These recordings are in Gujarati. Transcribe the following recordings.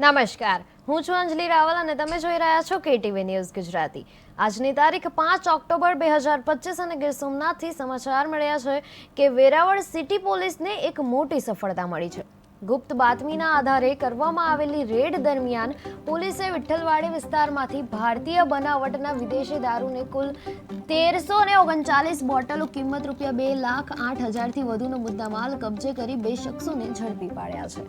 નમસ્કાર. હું છું અંજલિ રાવલ અને તમે જોઈ રહ્યા છો કેટીવી ન્યૂઝ ગુજરાતી. આજની તારીખ પાંચ ઓક્ટોબર બે હજાર પચીસ અને ગીર સોમનાથથી સમાચાર મળ્યા છે કે વેરાવળ સિટી પોલીસને એક મોટી સફળતા મળી છે. ગુપ્ત બાતમીના આધારે કરવામાં આવેલી રેડ દરમિયાન પોલીસે વિઠ્ઠલવાડી વિસ્તારમાંથી ભારતીય બનાવટના વિદેશી દારૂને કુલ તેરસો ને ઓગણચાલીસ બોટલો કિંમત રૂપિયા બે લાખ આઠ હજારથી વધુનો મુદ્દામાલ કબજે કરી બે શખ્સોને ઝડપી પાડ્યા છે.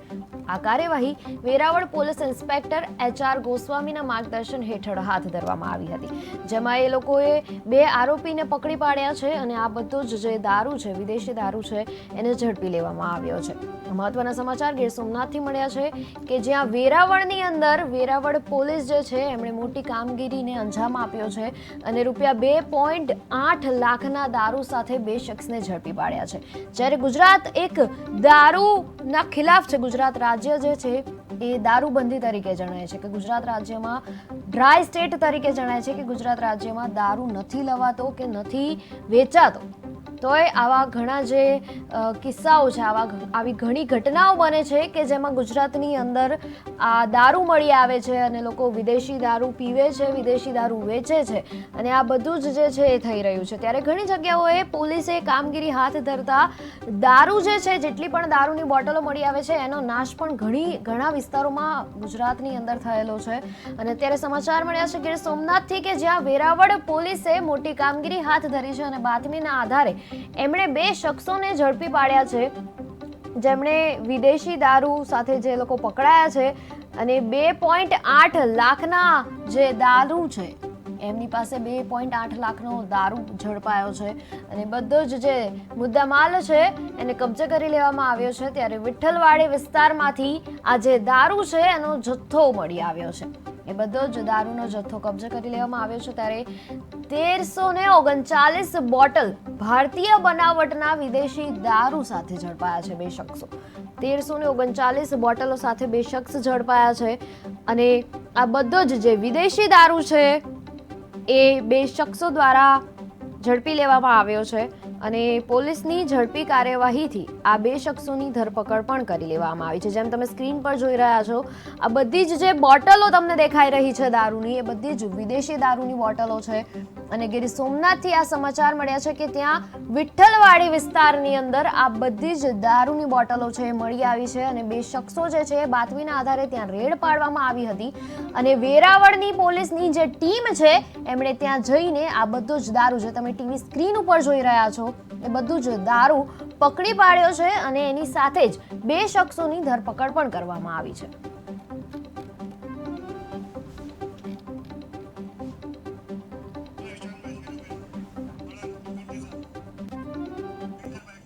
આ કાર્યવાહી Veraval police inspector H R ગોસ્વામીના માર્ગદર્શન હેઠળ હાથ ધરવામાં આવી હતી, જેમાં એ લોકોએ બે આરોપીને પકડી પાડ્યા છે અને આ બધો જ જે દારૂ છે, વિદેશી દારૂ છે, એને ઝડપી લેવામાં આવ્યો છે. મહત્વના સમાચાર ગીર સોમનાથથી મળ્યા છે કે જ્યાં વેરાવળની અંદર વેરાવળ પોલીસ જે છે, એમણે મોટી કામગીરીને અંજામ આપ્યો છે અને રૂપિયા બે પોઈન્ટ આઠ લાખના દારૂ સાથે બે શખ્સને ઝડપી પાડ્યા છે. જ્યારે ગુજરાત એક દારૂના ખિલાફ છે, ગુજરાત રાજ્ય જે છે, એ દારૂબંધી તરીકે જણાય છે કે ગુજરાત રાજ્યમાં ડ્રાય સ્ટેટ તરીકે જણાય છે કે ગુજરાત રાજ્યમાં દારૂ નથી લવાતો કે નથી વેચાતો. તોય આવા ઘણા જે કિસ્સાઓ છે, આવા આવી ઘણી ઘટનાઓ બને છે કે જેમાં ગુજરાતની અંદર આ દારૂ મળી આવે છે અને લોકો વિદેશી દારૂ પીવે છે, વિદેશી દારૂ વેચે છે અને આ બધું જ જે છે એ થઈ રહ્યું છે. ત્યારે ઘણી જગ્યાઓએ પોલીસે કામગીરી હાથ ધરતા દારૂ જે છે, જેટલી પણ દારૂની બોટલો મળી આવે છે, એનો નાશ પણ ઘણી, ઘણા વિસ્તારોમાં ગુજરાતની અંદર થયેલો છે. અને અત્યારે સમાચાર મળ્યા છે કે સોમનાથથી કે જ્યાં વેરાવળ પોલીસે મોટી કામગીરી હાથ ધરી છે અને બાતમીના આધારે એમણે બે શખ્સોને ઝડપી પાડ્યા છે. જેમણે વિદેશી દારૂ સાથે જે લોકો પકડાયા છે અને બે પોઈન્ટ આઠ લાખના જે દારૂ છે, એમની પાસે બે પોઈન્ટ આઠ લાખનો દારૂ ઝડપાયો છે. અને બધો જ જે મુદ્દામાલ છે, એને કબજે કરી લેવામાં આવ્યો છે. ત્યારે વિઠ્ઠલવાડી વિસ્તારમાંથી આ જે દારૂ છે, એનો જથ્થો મળી આવ્યો છે. એ બધો જ દારૂનો જથ્થો કબજે કરી લેવામાં આવ્યો છે ત્યારે તેરસો ને ઓગણચાલીસ બોટલ ભારતીય બનાવટના વિદેશી દારૂ સાથે ઝડપાયા છે બે શખ્સો. તેરસો ને ઓગણચાલીસ બોટલો સાથે બે શખ્સ ઝડપાયા છે અને આ બધો જ જે વિદેશી દારૂ છે એ બે શખ્સો દ્વારા ઝડપી લેવામાં આવ્યો છે. અને પોલીસની ઝડપી કાર્યવાહીથી આ બે શખ્સોની ધરપકડ પણ કરી લેવામાં આવી છે. જેમ તમે સ્ક્રીન પર જોઈ રહ્યા છો, આ બધી જ જે બોટલો તમને દેખાઈ રહી છે દારૂની, એ બધી જ વિદેશી દારૂની બોટલો છે. અને ગીર સોમનાથથી આ સમાચાર મળ્યા છે કે ત્યાં વિઠ્ઠલવાડી વિસ્તારની અંદર આ બધી જ દારૂની બોટલો છે એ મળી આવી છે અને બે શખ્સો જે છે એ બાતમીના આધારે ત્યાં રેડ પાડવામાં આવી હતી. અને વેરાવળની પોલીસની જે ટીમ છે, એમણે ત્યાં જઈને આ બધો જ દારૂ જે તમે ટીવી સ્ક્રીન ઉપર જોઈ રહ્યા છો એ બધું જ દારૂ પકડી પાડ્યો છે અને એની સાથે જ બે શખ્સોની ધરપકડ પણ કરવામાં આવી છે.